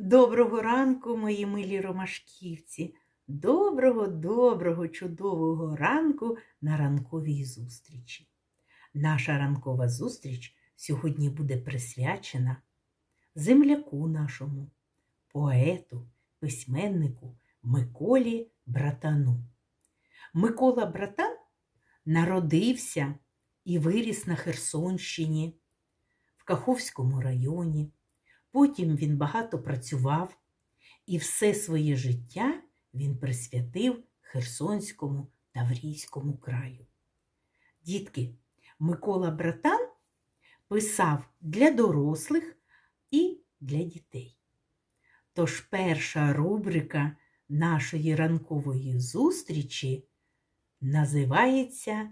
Доброго ранку, мої милі ромашківці. Доброго, доброго, чудового ранку на ранковій зустрічі. Наша ранкова зустріч сьогодні буде присвячена земляку нашому, поету, письменнику Миколі Братану. Микола Братан народився і виріс на Херсонщині, в Каховському районі. Потім він багато працював і все своє життя він присвятив Херсонському Таврійському краю. Дітки, Микола Братан писав для дорослих і для дітей. Тож перша рубрика нашої ранкової зустрічі називається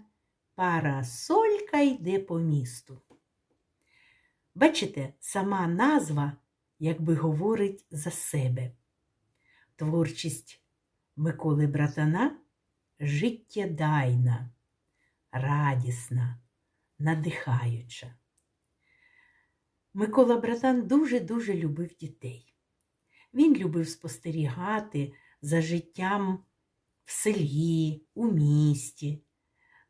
Парасолька йде по місту. Бачите, сама назва якби говорить за себе. Творчість Миколи Братана життєдайна, радісна, надихаюча. Микола Братан дуже-дуже любив дітей. Він любив спостерігати за життям в селі, у місті,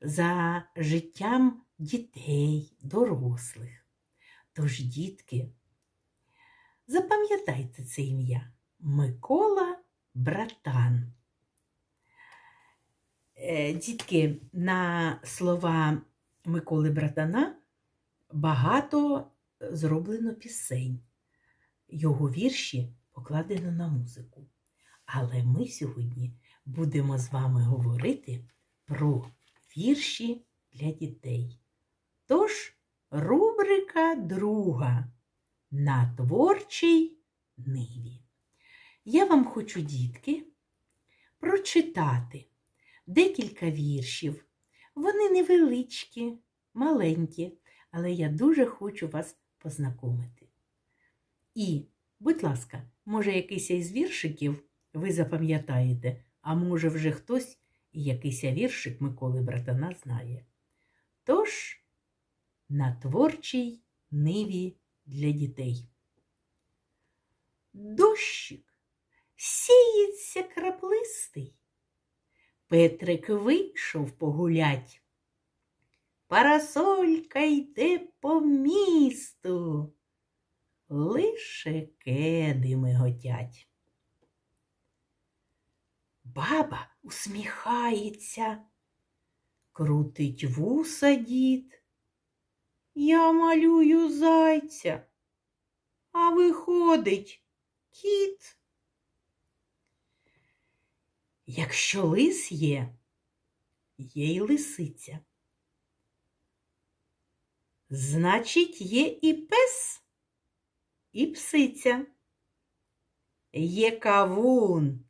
за життям дітей, дорослих. Тож, дітки, запам'ятайте це ім'я Микола Братан. Е, Дітки, на слова Миколи Братана багато зроблено пісень. Його вірші покладено на музику. Але ми сьогодні будемо з вами говорити про вірші для дітей. Тож, Рубрика друга на творчій ниві. Я вам хочу, дітки, прочитати декілька віршів. Вони невеличкі, маленькі, але я дуже хочу вас познайомити. І, будь ласка, може, якийсь із віршиків ви запам'ятаєте, а може, вже хтось і якийсь віршик Миколи Братана знає. Тож, на творчій ниві для дітей. Дощик сіється краплистий. Петрик вийшов погулять. Парасолька йде по місту, лише кеди миготять. Баба усміхається, крутить вуса дід. Я малюю зайця, а виходить кіт. Якщо лис є, є й лисиця. Значить, є і пес, і псиця. Є кавун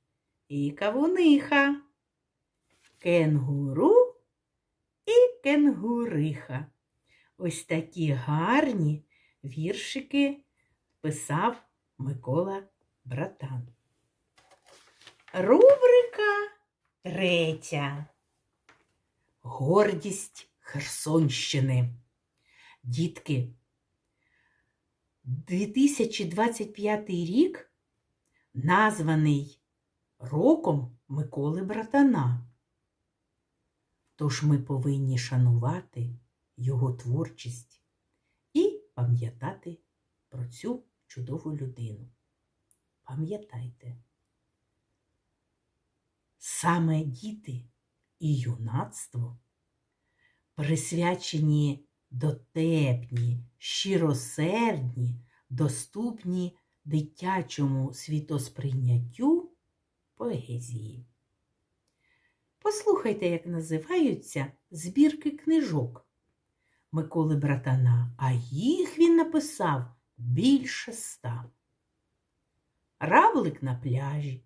і кавуниха, кенгуру і кенгуриха. Ось такі гарні віршики писав Микола Братан. Рубрика третя. Гордість Херсонщини. Дітки, 2025 рік названий роком Миколи Братана. Тож ми повинні шанувати його творчість і пам'ятати про цю чудову людину. Пам'ятайте, саме діти і юнацтво присвячені дотепні, щиросердні, доступні дитячому світосприйняттю поезії. Послухайте, як називаються збірки книжок Миколи Братана, а їх він написав більше ста. Равлик на пляжі.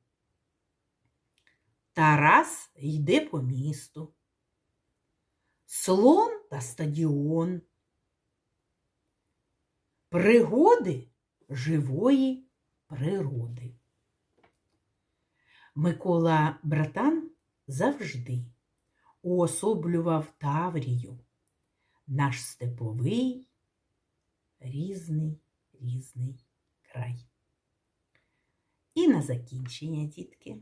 Тарас йде по місту. Слон та стадіон. Пригоди живої природи. Микола Братан завжди уособлював Таврію, наш степовий різний різний край. І на закінчення, дітки.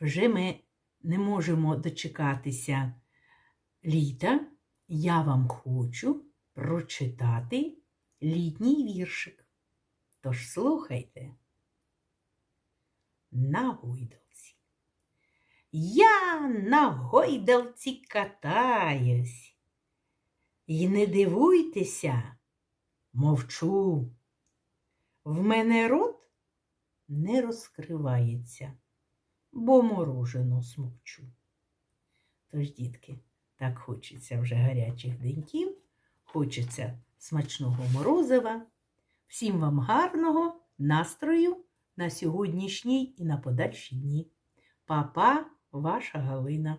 Вже ми не можемо дочекатися літа. Я вам хочу прочитати літній віршик. Тож слухайте. На гойдалці. Я на гойдалці катаюсь. І не дивуйтеся, мовчу. В мене рот не розкривається, бо морожено смокчу. Тож, дітки, так хочеться вже гарячих деньків, хочеться смачного морозива. Всім вам гарного настрою на сьогоднішній і на подальші дні. Папа, ваша Галина.